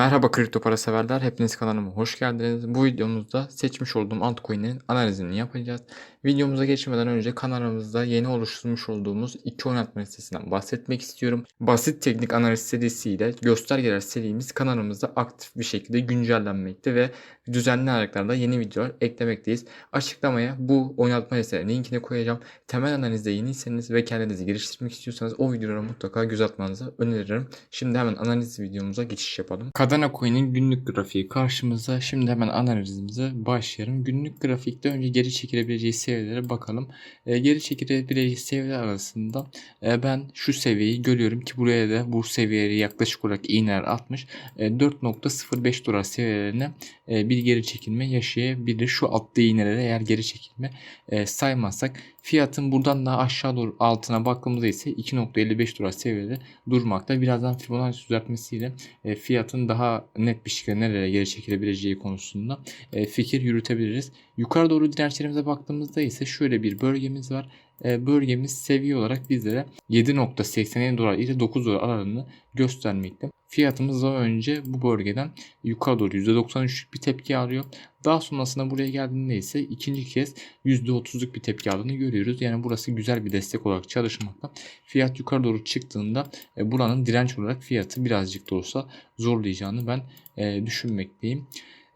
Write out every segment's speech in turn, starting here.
Merhaba kripto para severler. Hepiniz kanalıma hoş geldiniz. Bu videomuzda seçmiş olduğum altcoin'in analizini yapacağız. Videomuza geçmeden önce kanalımızda yeni oluşturmuş olduğumuz iki oynatma listesinden bahsetmek istiyorum. Basit teknik analiz serisiyle göstergeler serimiz kanalımızda aktif bir şekilde güncellenmekte ve düzenli aralıklarla yeni videolar eklemekteyiz. Açıklamaya bu oynatma listelerinin linkini koyacağım. Temel analizde yeniyseniz ve kendinizi geliştirmek istiyorsanız o videolara mutlaka göz atmanızı öneririm. Şimdi hemen analiz videomuza geçiş yapalım. Kadana Coin'in günlük grafiği karşımızda. Şimdi hemen analizimize başlayalım. Günlük grafikte önce geri çekilebileceği seviyelere bakalım. E, geri çekilebileceği seviyeler arasında e, ben şu seviyeyi görüyorum ki buraya da bu seviyeye yaklaşık olarak iğneler atmış. E, 4.05 dolar seviyelerine e, bir geri çekilme yaşayabilir. Şu attığı iğnelere eğer geri çekilme e, saymazsak fiyatın buradan daha aşağı doğru altına baktığımızda ise 2.55 dolar seviyede durmakta. Birazdan Fibonacci düzeltmesiyle e, fiyatın daha net bir şekilde nereye geri çekilebileceği konusunda e, fikir yürütebiliriz. Yukarı doğru dirençlerimize baktığımızda ise şöyle bir bölgemiz var. E, bölgemiz seviye olarak bizlere 7.87 dolar ile 9 dolar aralığını göstermekte. Fiyatımız daha önce bu bölgeden yukarı doğru %93'lük bir tepki alıyor. Daha sonrasında buraya geldiğinde ise ikinci kez %30'luk bir tepki aldığını görüyoruz. Yani burası güzel bir destek olarak çalışmakta. Fiyat yukarı doğru çıktığında e, buranın direnç olarak fiyatı birazcık da olsa zorlayacağını ben e, düşünmekteyim.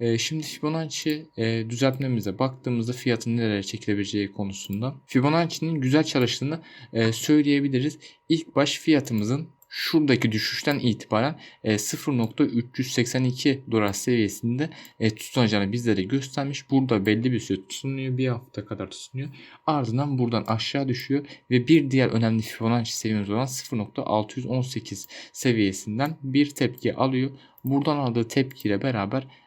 E, şimdi Fibonacci e, düzeltmemize baktığımızda fiyatın nereye çekilebileceği konusunda Fibonacci'nin güzel çalıştığını e, söyleyebiliriz. İlk baş fiyatımızın şuradaki düşüşten itibaren e, 0.382 dolar seviyesinde e, tutunacağını bizlere göstermiş. Burada belli bir süre tutunuyor. Bir hafta kadar tutunuyor. Ardından buradan aşağı düşüyor ve bir diğer önemli Fibonacci seviyemiz olan 0.618 seviyesinden bir tepki alıyor. Buradan aldığı tepkiyle beraber e,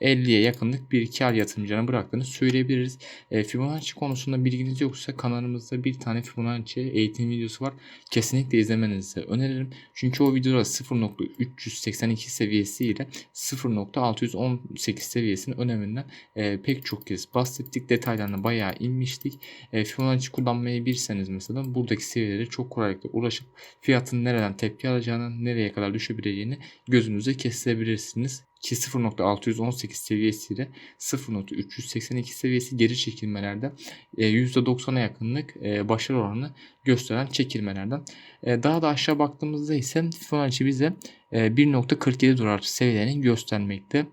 50'ye yakınlık bir kar yatırımcılarına bıraktığını söyleyebiliriz. E, Fibonacci konusunda bilginiz yoksa kanalımızda bir tane Fibonacci eğitim videosu var. Kesinlikle izlemenizi öneririm. Çünkü o videoda 0.382 seviyesi ile 0.618 seviyesinin öneminden e, pek çok kez bahsettik. Detaylarına bayağı inmiştik. E, Fibonacci kullanmayı bilseniz mesela buradaki seviyelere çok kolaylıkla ulaşıp fiyatın nereden tepki alacağını, nereye kadar düşebileceğini gözünüze kestirebilirsiniz ki 0.618 seviyesiyle 0.382 seviyesi geri çekilmelerde %90'a yakınlık e, başarı oranı gösteren çekilmelerden. E, daha da aşağı baktığımızda ise Fibonacci bize 1.47 e, dolar seviyelerini göstermekte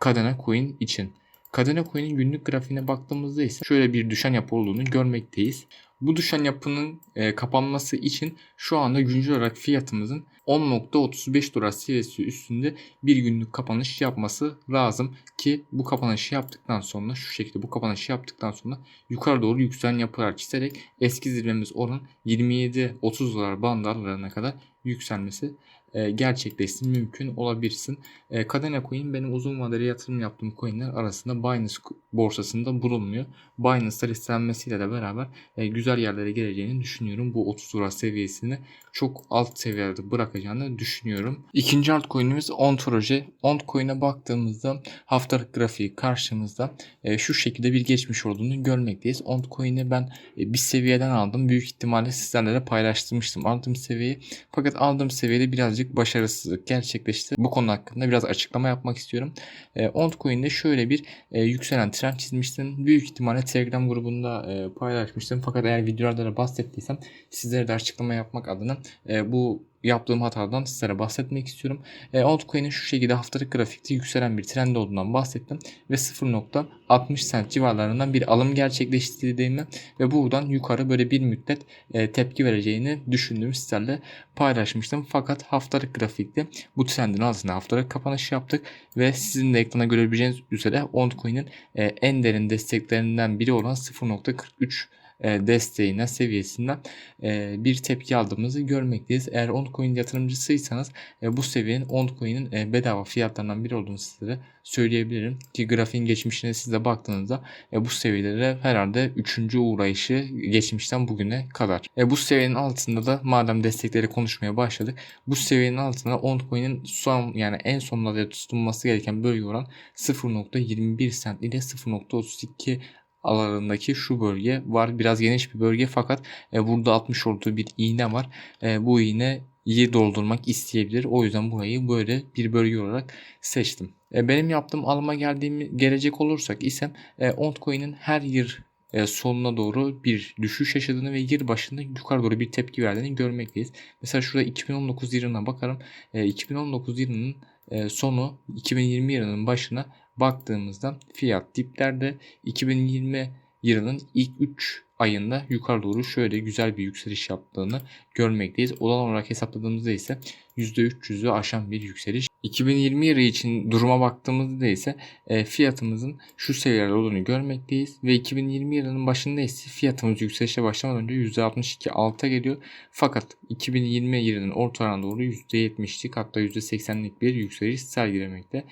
Kadena Coin için. Kadena Coin'in günlük grafiğine baktığımızda ise şöyle bir düşen yapı olduğunu görmekteyiz. Bu düşen yapının e, kapanması için şu anda güncel olarak fiyatımızın 10.35 dolar seviyesi üstünde bir günlük kapanış yapması lazım ki bu kapanışı yaptıktan sonra şu şekilde bu kapanışı yaptıktan sonra yukarı doğru yükselen yapılar çizerek eski zirvemiz olan 27-30 dolar bandlarına kadar yükselmesi e, gerçekleşsin mümkün olabilirsin. E, Kadena Coin benim uzun vadeli yatırım yaptığım coinler arasında Binance borsasında bulunmuyor. Binance'da listelenmesiyle de beraber e, güzel yerlere geleceğini düşünüyorum. Bu 30 dolar seviyesini çok alt seviyelerde bırakacağını düşünüyorum. İkinci altcoin'imiz Ontroje. Oncoin'e baktığımızda haftalık grafiği karşımızda şu şekilde bir geçmiş olduğunu görmekteyiz. Oncoin'i ben bir seviyeden aldım. Büyük ihtimalle sizlerle de paylaştırmıştım aldığım seviyeyi. Fakat aldığım seviyede birazcık birazcık başarısızlık gerçekleşti. Bu konu hakkında biraz açıklama yapmak istiyorum. E, Ontcoin'de şöyle bir e, yükselen trend çizmiştim. Büyük ihtimalle Telegram grubunda e, paylaşmıştım. Fakat eğer videolarda da bahsettiysem sizlere de açıklama yapmak adına e, bu yaptığım hatadan sizlere bahsetmek istiyorum. E, altcoin'in şu şekilde haftalık grafikte yükselen bir trend olduğundan bahsettim ve 0.60 cent civarlarından bir alım gerçekleştirdiğimi ve buradan yukarı böyle bir müddet e, tepki vereceğini düşündüğüm sizlerle paylaşmıştım. Fakat haftalık grafikte bu trendin altında haftalık kapanış yaptık ve sizin de ekrana görebileceğiniz üzere altcoin'in e, en derin desteklerinden biri olan 0.43 e, desteğine seviyesinden e, bir tepki aldığımızı görmekteyiz. Eğer Oncoin yatırımcısıysanız e, bu seviyenin Oncoin'in bedava fiyatlarından biri olduğunu sizlere söyleyebilirim. Ki grafiğin geçmişine siz de baktığınızda bu seviyelere herhalde 3. uğrayışı geçmişten bugüne kadar. bu seviyenin altında da madem destekleri konuşmaya başladık. Bu seviyenin altında Oncoin'in son yani en sonlarda tutunması gereken bölge olan 0.21 cent ile 0.32 aralarındaki şu bölge var. Biraz geniş bir bölge fakat e, burada atmış olduğu bir iğne var. E, bu iğne iyi doldurmak isteyebilir. O yüzden burayı böyle bir bölge olarak seçtim. E, benim yaptığım alıma geldiğim gelecek olursak ise e, Ontcoin'in her yıl e, sonuna doğru bir düşüş yaşadığını ve yıl başında yukarı doğru bir tepki verdiğini görmekteyiz. Mesela şurada 2019 yılına bakarım. E, 2019 yılının e, sonu 2020 yılının başına baktığımızda fiyat diplerde 2020 yılının ilk 3 ayında yukarı doğru şöyle güzel bir yükseliş yaptığını görmekteyiz. Olan olarak hesapladığımızda ise %300'ü aşan bir yükseliş. 2020 yılı için duruma baktığımızda ise e, fiyatımızın şu seviyelerde olduğunu görmekteyiz. Ve 2020 yılının başında ise fiyatımız yükselişe başlamadan önce %62 alta geliyor. Fakat 2020 yılının ortalarına doğru %70'lik hatta %80'lik bir yükseliş sergilemekte.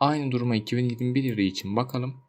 Aynı duruma 2021 yılı için bakalım.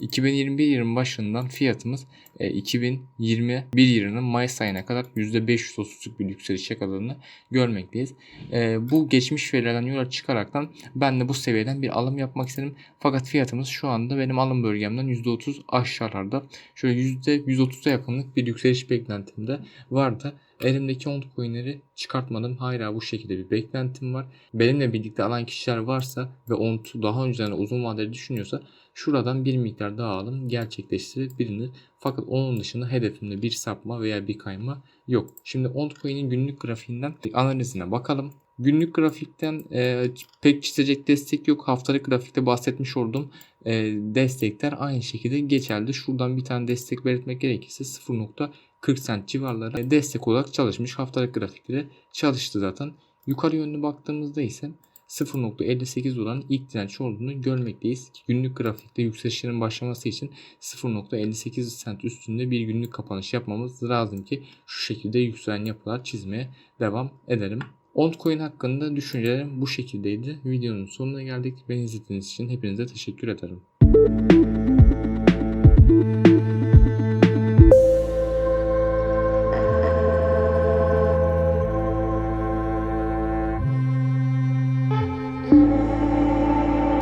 2021 yılının başından fiyatımız e, 2021 yılının Mayıs ayına kadar %530'luk bir yükseliş yakaladığını görmekteyiz. E, bu geçmiş verilerden yola çıkaraktan ben de bu seviyeden bir alım yapmak istedim. Fakat fiyatımız şu anda benim alım bölgemden %30 aşağılarda. Şöyle %130'a yakınlık bir yükseliş beklentimde vardı. Elimdeki altcoin'leri çıkartmadım. Hala bu şekilde bir beklentim var. Benimle birlikte alan kişiler varsa ve ont daha önceden uzun vadeli düşünüyorsa şuradan bir miktar daha alım gerçekleştirebilir. Fakat onun dışında hedefimde bir sapma veya bir kayma yok. Şimdi altcoin'in günlük grafiğinden analizine bakalım. Günlük grafikten e, pek çizecek destek yok. Haftalık grafikte bahsetmiş olduğum e, destekler aynı şekilde geçerli. Şuradan bir tane destek belirtmek gerekirse 0.40 cent civarları destek olarak çalışmış. Haftalık grafikte çalıştı zaten. Yukarı yönlü baktığımızda ise 0.58 olan ilk direnç olduğunu görmekteyiz. Günlük grafikte yükselişlerin başlaması için 0.58 cent üstünde bir günlük kapanış yapmamız lazım ki şu şekilde yükselen yapılar çizmeye devam edelim. Altcoin hakkında düşüncelerim bu şekildeydi. Videonun sonuna geldik. Beni izlediğiniz için hepinize teşekkür ederim.